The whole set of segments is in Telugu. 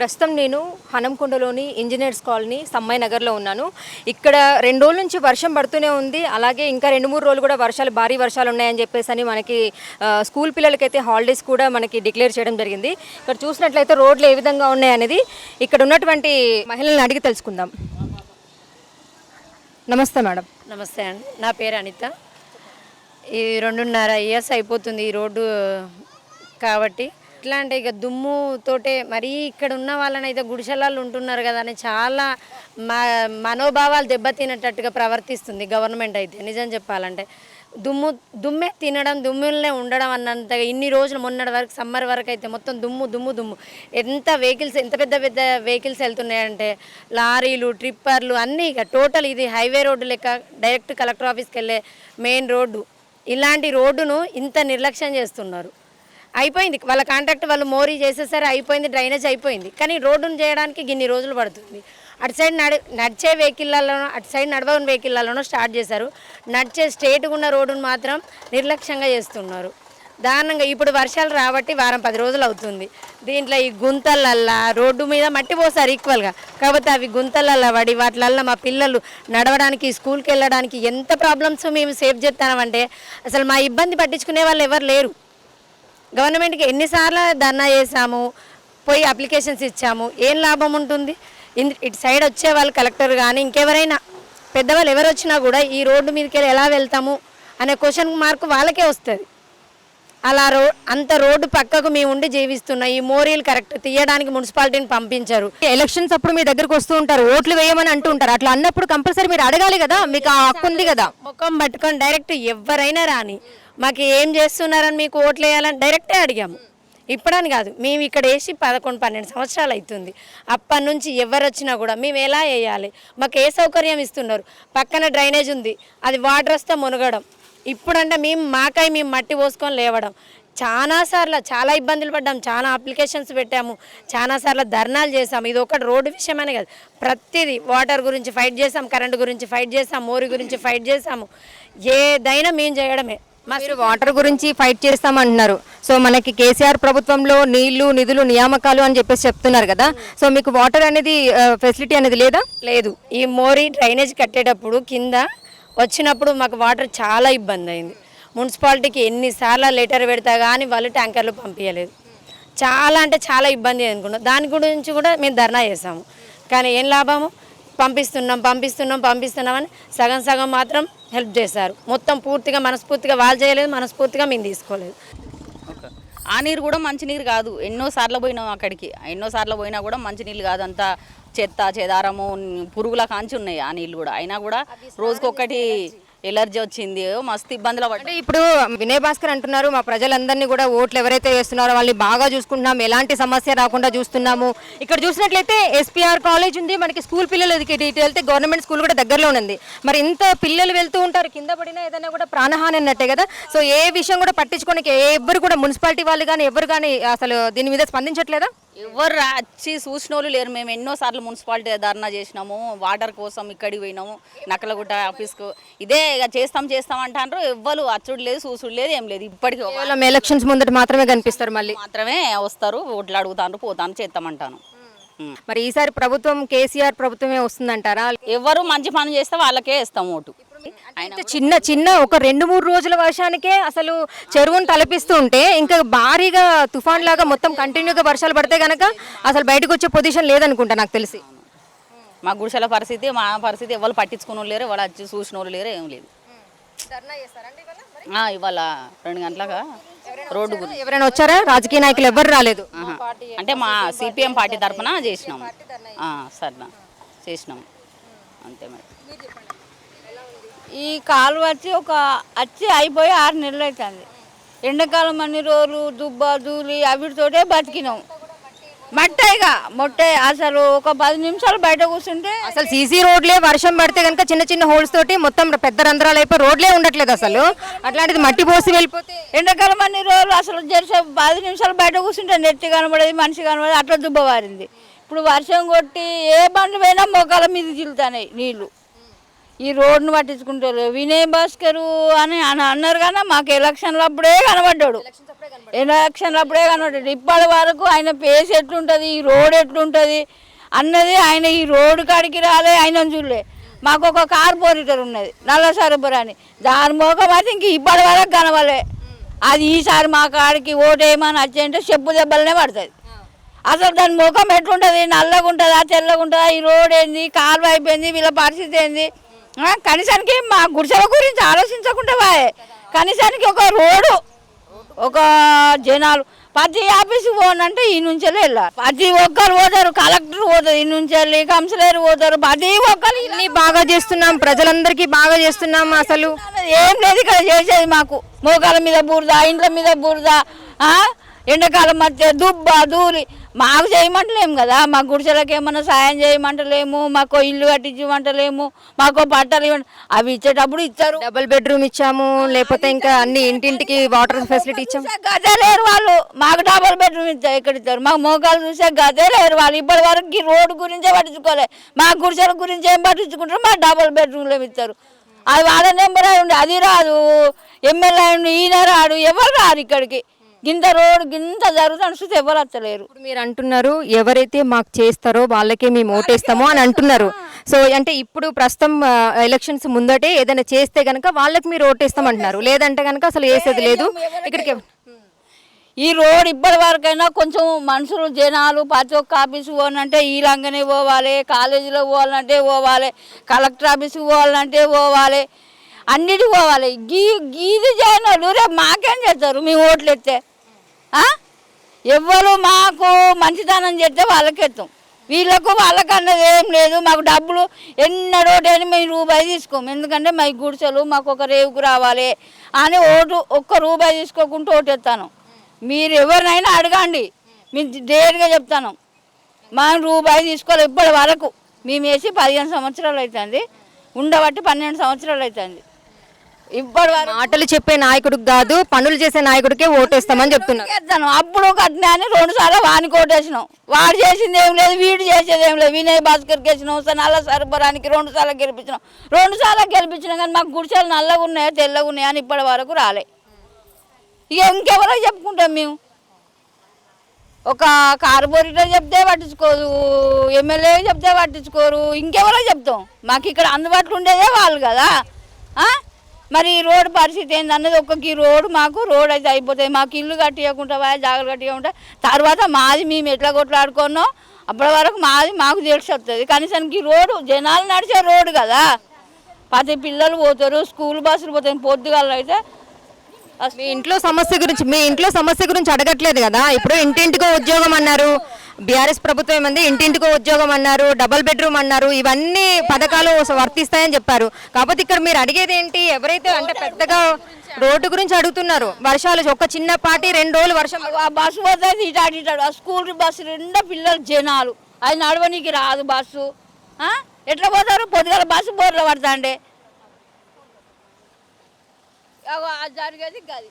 ప్రస్తుతం నేను హనంకొండలోని ఇంజనీర్స్ కాలనీ సమ్మాయి నగర్లో ఉన్నాను. ఇక్కడ రెండు రోజుల నుంచి వర్షం పడుతూనే ఉంది. అలాగే ఇంకా రెండు మూడు రోజులు కూడా వర్షాలు భారీ వర్షాలు ఉన్నాయని చెప్పేసి అని మనకి స్కూల్ పిల్లలకైతే హాలిడేస్ కూడా మనకి డిక్లేర్ చేయడం జరిగింది. ఇక్కడ చూసినట్లయితే రోడ్లు ఏ విధంగా ఉన్నాయనేది ఇక్కడ ఉన్నటువంటి మహిళలను అడిగి తెలుసుకుందాం. నమస్తే మేడం. నమస్తే అండి. నా పేరు అనిత. ఈ రెండున్నర ఇయర్స్ అయిపోతుంది ఈ రోడ్డు కాబట్టి ఎట్లా అంటే ఇక దుమ్ము తోటే మరీ ఇక్కడ ఉన్న వాళ్ళని అయితే గుడిసెలాలు ఉంటున్నారు కదా అని చాలా మనోభావాలు దెబ్బతినేటట్టుగా ప్రవర్తిస్తుంది గవర్నమెంట్ అయితే నిజం చెప్పాలంటే. దుమ్ము దుమ్మే తినడం దుమ్ములనే ఉండడం అన్నంతగా ఇన్ని రోజులు మొన్నటి వరకు సమ్మర్ వరకు అయితే మొత్తం దుమ్ము దుమ్ము దుమ్ము. ఎంత వెహికల్స్ ఎంత పెద్ద పెద్ద వెహికల్స్ వెళ్తున్నాయంటే లారీలు ట్రిప్పర్లు అన్నీ ఇక టోటల్ ఇది హైవే రోడ్డు లెక్క డైరెక్ట్ కలెక్టర్ ఆఫీస్కి వెళ్ళే మెయిన్ రోడ్డు. ఇలాంటి రోడ్డును ఇంత నిర్లక్ష్యం చేస్తున్నారు. అయిపోయింది. వాళ్ళ కాంట్రాక్ట్ వాళ్ళు మోరీ చేసేసరి అయిపోయింది డ్రైనేజ్ అయిపోయింది. కానీ రోడ్డును చేయడానికి ఇన్ని రోజులు పడుతుంది. అటు సైడ్ నడి నడిచే వెహికల్లోనో అటు సైడ్ నడవని వెహికల్లోనో స్టార్ట్ చేశారు. నడిచే స్ట్రేట్గా ఉన్న రోడ్డును మాత్రం నిర్లక్ష్యంగా చేస్తున్నారు. దారుణంగా ఇప్పుడు వర్షాలు రాబట్టి వారం పది రోజులు అవుతుంది. దీంట్లో ఈ గుంతలల్లా రోడ్డు మీద మట్టి పోసారు ఈక్వల్గా కాకపోతే అవి గుంతలల్లా పడి వాటిలల్లా మా పిల్లలు నడవడానికి స్కూల్కి వెళ్ళడానికి ఎంత ప్రాబ్లమ్స్ మేము సేవ్ చేస్తామంటే అసలు మా ఇబ్బంది పట్టించుకునే వాళ్ళు ఎవరు లేరు. గవర్నమెంట్కి ఎన్నిసార్లు ధర్నా చేశాము పోయి అప్లికేషన్స్ ఇచ్చాము ఏం లాభం ఉంటుంది? ఇన్- ఇటు సైడ్ వచ్చే వాళ్ళు కలెక్టర్ కానీ ఇంకెవరైనా పెద్దవాళ్ళు ఎవరు వచ్చినా కూడా ఈ రోడ్డు మీదకి వెళ్ళి ఎలా వెళ్తాము అనే క్వశ్చన్ మార్క్ వాళ్ళకే వస్తుంది. అలా రో అంత రోడ్డు పక్కకు మేము ఉండి జీవిస్తున్నాం ఈ మోరీలు కరెక్ట్ తీయడానికి మున్సిపాలిటీని పంపించారు. ఎలక్షన్స్ అప్పుడు మీ దగ్గరకు వస్తూ ఉంటారు ఓట్లు వేయమని అంటూ ఉంటారు. అట్లా అన్నప్పుడు కంపల్సరీ మీరు అడగాలి కదా మీకు ఆ హక్కు ఉంది కదా? ముఖం పట్టుకొని డైరెక్ట్ ఎవరైనా రాని మాకు ఏం చేస్తున్నారని మీకు ఓట్లు వేయాలని డైరెక్టే అడిగాము. ఇప్పుడని కాదు మేము ఇక్కడ వేసి పదకొండు పన్నెండు సంవత్సరాలు అవుతుంది. అప్పటి నుంచి ఎవరు వచ్చినా కూడా మేము ఎలా వేయాలి? మాకు ఏ సౌకర్యం ఇస్తున్నారు? పక్కన డ్రైనేజ్ ఉంది అది వాటర్ వస్తే మునగడం. ఇప్పుడంటే మేము మాకై మేము మట్టి పోసుకొని లేవడం. చాలా సార్లు చాలా ఇబ్బందులు పడ్డాం చాలా అప్లికేషన్స్ పెట్టాము చాలా సార్లు ధర్నాలు చేసాము ఇది ఒకటి రోడ్డు విషయమనే కాదు ప్రతిదీ వాటర్ గురించి ఫైట్ చేసాం కరెంట్ గురించి ఫైట్ చేసాం మోరి గురించి ఫైట్ చేసాము ఏదైనా మేము చేయడమే. మీరు వాటర్ గురించి ఫైట్ చేస్తామంటున్నారు. సో మనకి కేసీఆర్ ప్రభుత్వంలో నీళ్ళు నిధులు నియామకాలు అని చెప్పేసి చెప్తున్నారు కదా. సో మీకు వాటర్ అనేది ఫెసిలిటీ అనేది లేదా? లేదు. ఈ మోరీ డ్రైనేజ్ కట్టేటప్పుడు కింద వచ్చినప్పుడు మాకు వాటర్ చాలా ఇబ్బంది అయింది. మున్సిపాలిటీకి ఎన్నిసార్లు లెటర్ పెడతా కానీ వాళ్ళు ట్యాంకర్లు పంపించలేదు చాలా అంటే చాలా ఇబ్బంది అనుకున్నాం. దాని గురించి కూడా మేము ధర్నా చేసాము. కానీ ఏం లాభము? పంపిస్తున్నాం పంపిస్తున్నాం పంపిస్తున్నామని సగం సగం మాత్రం హెల్ప్ చేశారు. మొత్తం పూర్తిగా మనస్ఫూర్తిగా వాళ్ళు చేయలేదు మనస్ఫూర్తిగా మేము తీసుకోలేదు. ఆ నీరు కూడా మంచి నీరు కాదు. ఎన్నో సార్లు పోయినాం అక్కడికి. ఎన్నో సార్లు పోయినా కూడా మంచి నీళ్ళు కాదు. అంతా చెత్త చెదారము పురుగుల కాంచి ఉన్నాయి ఆ నీళ్ళు కూడా. అయినా కూడా రోజుకొకటి ఎలర్జీ వచ్చింది మస్తు ఇబ్బందులు పడ్డా. అంటే ఇప్పుడు వినయ్ భాస్కర్ అంటున్నారు మా ప్రజలందరినీ కూడా ఓట్లు ఎవరైతే వేస్తున్నారో వాళ్ళని బాగా చూసుకుంటున్నాం ఎలాంటి సమస్య రాకుండా చూస్తున్నాము. ఇక్కడ చూసినట్లయితే ఎస్పీఆర్ కాలేజ్ ఉంది మనకి స్కూల్ పిల్లలు ఇటు ఇటు వెళ్తే గవర్నమెంట్ స్కూల్ కూడా దగ్గరలో ఉంది. మరి ఇంత పిల్లలు వెళ్తూ ఉంటారు కింద పడినా ఏదైనా కూడా ప్రాణహాని అన్నట్టే కదా. సో ఏ విషయం కూడా పట్టించుకోనికి ఎవరు కూడా మున్సిపాలిటీ వాళ్ళు కానీ ఎవరు కానీ అసలు దీని మీద స్పందించట్లేదా? ఎవరు వచ్చి చూసిన వాళ్ళు లేరు. మేము ఎన్నో సార్లు మున్సిపాలిటీ ధర్నా చేసినాము. వాటర్ కోసం ఇక్కడికి పోయినాము. నక్కలగుట్ట ఆఫీస్కు. ఇదే ఇక చేస్తాం చేస్తాం అంటారు ఎవ్వరు అచ్చుడు లేదు చూసుడు లేదు ఏం లేదు. ఇప్పటికీ కేవలం ఎలక్షన్స్ ముందట మాత్రమే కనిపిస్తారు మళ్ళీ. మాత్రమే వస్తారు ఓట్లు అడుగుతాను పోతాను చేస్తామంటాను. మరి ఈసారి ప్రభుత్వం కేసీఆర్ ప్రభుత్వమే వస్తుందంటారా? ఎవరు మంచి పని చేస్తే వాళ్ళకే ఇస్తాం ఓటు. ఇంత చిన్న చిన్న ఒక రెండు మూడు రోజుల వర్షానికే అసలు చెరువును తలపిస్తూ ఉంటే ఇంకా భారీగా తుఫాన్ లాగా మొత్తం కంటిన్యూగా వర్షాలు పడితే గనక అసలు బయటకు వచ్చే పొజిషన్ లేదనుకుంటా నాకు తెలిసి. మా గుడిసెల పరిస్థితి మా పరిస్థితి ఎవరు పట్టించుకున్న వాళ్ళు లేరు ఎవరు వచ్చి చూసిన వాళ్ళు లేరు ఏం లేదు. ఇవాళ రెండు గంటలగా రోడ్డు ఎవరైనా వచ్చారా? రాజకీయ నాయకులు ఎవరు రాలేదు. అంటే మా సిపిఎం పార్టీ తరఫున చేసినాము ఆ, సరేనా. చేసినాము అంతే మరి. ఈ కాలువ వచ్చి ఒక వచ్చి అయిపోయి ఆరు నెలలు అవుతుంది. ఎండాకాలం అన్ని రోజులు దుబ్బ దూలి అవిటితోటే బతికినాం. మట్టయిగా మొట్టే. అసలు ఒక పది నిమిషాలు బయట కూర్చుంటే అసలు సీసీ రోడ్లే వర్షం పడితే కనుక చిన్న చిన్న హోల్స్ తోటి మొత్తం పెద్ద రంధ్రాలు అయిపోయి రోడ్లే ఉండట్లేదు అసలు. అట్లాంటిది మట్టి పోసి వెళ్ళిపోతే ఎండాకాలం అన్ని రోజులు అసలు జరిసే పది నిమిషాలు బయట కూర్చుంటే నెట్టి కనబడేది మనిషి కనబడేది అట్లా దుబ్బ వారింది. ఇప్పుడు వర్షం కొట్టి ఏ బండ్లు పోయినా మొక్కల మీద చిల్లుతాయి నీళ్ళు. ఈ రోడ్ను పట్టించుకుంటారు. వినయ్ భాస్కర్ అని అని అన్నారు కానీ మాకు ఎలక్షన్లు అప్పుడే కనబడ్డాడు. ఎలక్షన్లు అప్పుడే కనబడ్డాడు. ఇప్పటి వరకు ఆయన పేస్ ఎట్లుంటుంది ఈ రోడ్ ఎట్లుంటుంది అన్నది ఆయన ఈ రోడ్డు కాడికి రాలే ఆయన చూడలే. మాకు ఒక కార్పొరేటర్ ఉన్నది నల్ల సరబర్ అని దాని మోకం అయితే ఇంక ఇప్పటి వరకు కనవలే అది ఈసారి మా కాడికి ఓటేయమని వచ్చేయంటే చెప్పు దెబ్బలనే పడుతుంది అసలు దాని ముఖం ఎట్లుంటుంది? నల్లగా ఉంటుందా తెల్లగా ఉంటుందా ఈ రోడ్ ఏంది? కాలువ అయిపోయింది వీళ్ళ పరిస్థితి ఏంది? కనీసానికి మా గుడిసెల గురించి ఆలోచించకుండా వాయే. కనీసానికి ఒక రోడ్డు ఒక జనాలు. ప్రతి ఆఫీస్కి పోనంటే ఈ నుంచి వెళ్ళాలి. ప్రతి ఒక్కరు పోతారు కలెక్టర్ పోతారు ఈ నుంచి వెళ్ళి కౌన్సిలర్ పోతారు ప్రతి ఒక్కరు అన్ని బాగా చేస్తున్నాం ప్రజలందరికీ బాగా చేస్తున్నాం అసలు. ఏం లేదు ఇక్కడ చేసేది మాకు. మోకాల మీద బురద ఇంట్ల మీద బురద? ఎండాకాలం మధ్య దుబ్బ దూరి మాకు చేయమంటలేము కదా మా గుడిసెలకు ఏమన్నా సాయం చేయమంటలేము మాకు ఇల్లు కట్టించమంటలేము మాకు బట్టలు ఇవ్వండి అవి ఇచ్చేటప్పుడు ఇస్తారు డబుల్ బెడ్రూమ్ ఇచ్చాము లేకపోతే ఇంకా అన్ని ఇంటింటికి వాటర్ ఫెసిలిటీ ఇచ్చాము. చూసే గదే లేరు వాళ్ళు. మాకు డబుల్ బెడ్రూమ్ ఇచ్చారు ఎక్కడ ఇస్తారు మాకు మోకాలు చూసే గదే లేరు వాళ్ళు. ఇప్పటి వరకు రోడ్డు గురించే పట్టించుకోలే. మా గుడిసెల గురించి ఏం పట్టించుకుంటారు మా డబుల్ బెడ్రూమ్లో ఇస్తారు అది వాళ్ళ నెంబర్ అయి ఉండి అది రాదు. ఎమ్మెల్యే ఈయన రాడు ఎవరు రారు ఇక్కడికి? గింత రోడ్డు గింత జరుగుతుంది చూస్తే ఎవరు వస్తలేరు ఇప్పుడు మీరు అంటున్నారు ఎవరైతే మాకు చేస్తారో వాళ్ళకే మేము ఓటేస్తామో అని అంటున్నారు. సో అంటే ఇప్పుడు ప్రస్తుతం ఎలక్షన్స్ ముందటే ఏదైనా చేస్తే గనక వాళ్ళకి మీరు ఓటేస్తాం అంటున్నారు. లేదంటే గనక అసలు వేసేది లేదు. ఇక్కడికి ఈ రోడ్ ఇప్పటి వరకైనా కొంచెం మనుషులు జనాలు ప్రతి ఒక్క ఆఫీస్కి పోవాలంటే ఈ రంగనే పోవాలి కాలేజీలో పోవాలంటే పోవాలి కలెక్టర్ ఆఫీస్కి పోవాలంటే పోవాలి అన్నిటికి పోవాలి. గీ గీది చేయని వాళ్ళు రేపు మాకేం చేస్తారు? మేము ఓట్లు ఎత్తే. ఎవరు ఎవ్వరు మాకు మంచితనం చేస్తే వాళ్ళకి ఎత్తాం వీళ్ళకు వాళ్ళకన్నది ఏం లేదు. మాకు డబ్బులు ఎన్నడో మేము రూపాయి తీసుకోము. ఎందుకంటే మా గుడిసెలు మాకు ఒక రేవుకు రావాలి అని ఓటు ఒక్క రూపాయి తీసుకోకుండా ఓటెత్తాను. మీరు ఎవరినైనా అడగండి. మేము డేట్గా చెప్తాను. మా రూపాయి తీసుకోవాలి ఇప్పటి వరకు? మేము వేసి పదిహేను సంవత్సరాలు అవుతుంది. ఉండబట్టి పన్నెండు సంవత్సరాలు అవుతుంది. ఇప్పటి వరకు మాటలు చెప్పే నాయకుడికి కాదు పనులు చేసే నాయకుడికే ఓటేస్తామని చెప్తున్నారు. చేస్తాను. అప్పుడు కట్టినా అని రెండు సార్లు వాని కొట్టేసినాం వాడు చేసింది ఏం లేదు వీడు చేసేది ఏం లేదు. వినయ్ భాస్కర్కి వేసినాం నల్ల సరబరానికి రెండు సార్లు గెలిపించినాం. రెండు సార్లు గెలిపించినాం కానీ మాకు గుడిసెలు నల్లగా ఉన్నాయా తెల్లగా ఉన్నాయా అని ఇప్పటి వరకు రాలే. ఇక ఇంకెవరో చెప్పుకుంటాం మేము. ఒక కార్పొరేటర్ చెప్తే పట్టించుకోదు ఎమ్మెల్యే చెప్తే పట్టించుకోరు ఇంకెవరో చెప్తాం. మాకు ఇక్కడ అందుబాటులో ఉండేదే వాళ్ళు కదా? మరి ఈ రోడ్డు పరిస్థితి ఏందన్నది ఒక్కొక్క ఈ రోడ్డు మాకు రోడ్ అయితే అయిపోతుంది మాకు ఇల్లు కట్టియకుండా జాగ్రత్త కట్టియకుండా తర్వాత మాది మేము ఎట్లా కొట్లాడుకున్నాం? అప్పటి వరకు మాది మాకు తెలిసి వస్తుంది కనీసానికి ఈ రోడ్డు జనాలు నడిచే రోడ్డు కదా. ప్రతి పిల్లలు పోతారు స్కూల్ బస్సులు పోతాయి పొద్దుగాల అయితే మీ ఇంట్లో సమస్య గురించి మీ ఇంట్లో సమస్య గురించి అడగట్లేదు కదా? ఇప్పుడు ఇంటింటికో ఉద్యోగం అన్నారు. బీఆర్ఎస్ ప్రభుత్వం ఏమంది? ఇంటింటికో ఉద్యోగం అన్నారు డబుల్ బెడ్రూమ్ అన్నారు. ఇవన్నీ పథకాలు వర్తిస్తాయని చెప్పారు. కాకపోతే ఇక్కడ మీరు అడిగేది ఏంటి? ఎవరైతే అంటే పెద్దగా రోడ్డు గురించి అడుగుతున్నారు వర్షాలు ఒక చిన్న పాటి రెండు రోజులు వర్షం ఆ బస్సు పోతుంది ఇటాడు ఇటాడు ఆ స్కూల్ బస్సు నిండా పిల్లలు జనాలు. అది నడవనీకి రాదు బస్సు. ఎట్లా పోతారు? పొద్దుగాల బస్సు బోర్లో పడతాండే. జరిగేది గది.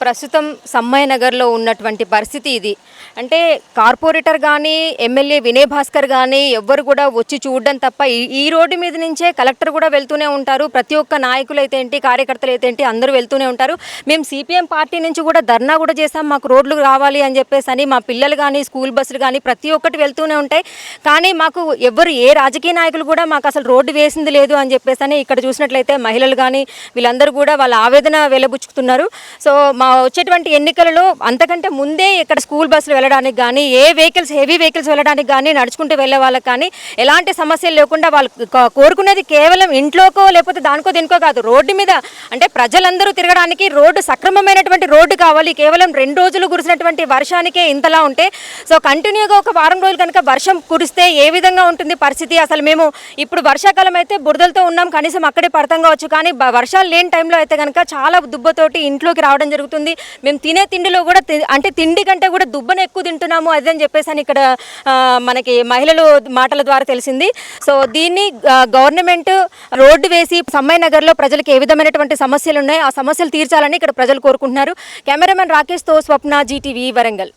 ప్రస్తుతం సమ్మయ్య నగర్లో ఉన్నటువంటి పరిస్థితి ఇది. అంటే కార్పొరేటర్ కానీ ఎమ్మెల్యే వినయ్ భాస్కర్ కానీ ఎవ్వరు కూడా వచ్చి చూడడం తప్ప ఈ- ఈ రోడ్డు మీద నుంచే కలెక్టర్ కూడా వెళ్తూనే ఉంటారు. ప్రతి ఒక్క నాయకులు అయితే ఏంటి కార్యకర్తలు అయితే ఏంటి అందరూ వెళ్తూనే ఉంటారు. మేము సిపిఎం పార్టీ నుంచి కూడా ధర్నా కూడా చేసాం మాకు రోడ్లు రావాలి అని చెప్పేసి అని మా పిల్లలు కానీ స్కూల్ బస్సులు కానీ ప్రతి ఒక్కటి వెళ్తూనే ఉంటాయి. కానీ మాకు ఎవరు ఏ రాజకీయ నాయకులు కూడా మాకు అసలు రోడ్డు వేసింది లేదు అని చెప్పేసి అని ఇక్కడ చూసినట్లయితే మహిళలు కానీ వీళ్ళందరూ కూడా వాళ్ళ ఆవేదన వెలబుచ్చుకుతున్నారు సో మా వచ్చేటువంటి ఎన్నికలలో అంతకంటే ముందే ఇక్కడ స్కూల్ బస్సులు వెళ్ళడానికి కానీ ఏ వెహికల్స్ హెవీ వెహికల్స్ వెళ్ళడానికి కానీ నడుచుకుంటూ వెళ్ళే వాళ్ళకి కానీ ఎలాంటి సమస్యలు లేకుండా వాళ్ళు కోరుకునేది కేవలం ఇంట్లోకో లేకపోతే దానికో దీనికో కాదు. రోడ్డు మీద అంటే ప్రజలందరూ తిరగడానికి రోడ్డు సక్రమమైనటువంటి రోడ్డు కావాలి. కేవలం రెండు రోజులు కురిసినటువంటి వర్షానికే ఇంతలా ఉంటే సో కంటిన్యూగా ఒక వారం రోజులు కనుక వర్షం కురిస్తే ఏ విధంగా ఉంటుంది పరిస్థితి? అసలు మేము ఇప్పుడు వర్షాకాలం అయితే బురదలతో ఉన్నాం. కనీసం అక్కడే పడతాం కావచ్చు. కానీ వర్షాలు లేని టైంలో అయితే కనుక చాలా దుబ్బతోటి ఇంట్లోకి రావడం జరుగుతుంది. మేము తినే తిండిలో కూడా తి- అంటే తిండి కంటే కూడా దుబ్బను ఎక్కువ తింటున్నాము. అది అని చెప్పేసి అని ఇక్కడ మనకి మహిళలు మాటల ద్వారా తెలిసింది. సో దీన్ని గవర్నమెంట్ రోడ్డు వేసి సమ్మయ్య నగర్లో ప్రజలకు ఏ విధమైనటువంటి సమస్యలు ఉన్నాయో ఆ సమస్యలు తీర్చాలని ఇక్కడ ప్రజలు కోరుకుంటున్నారు. కెమెరామెన్ రాకేష్తో స్వప్న జీటీవీ వరంగల్.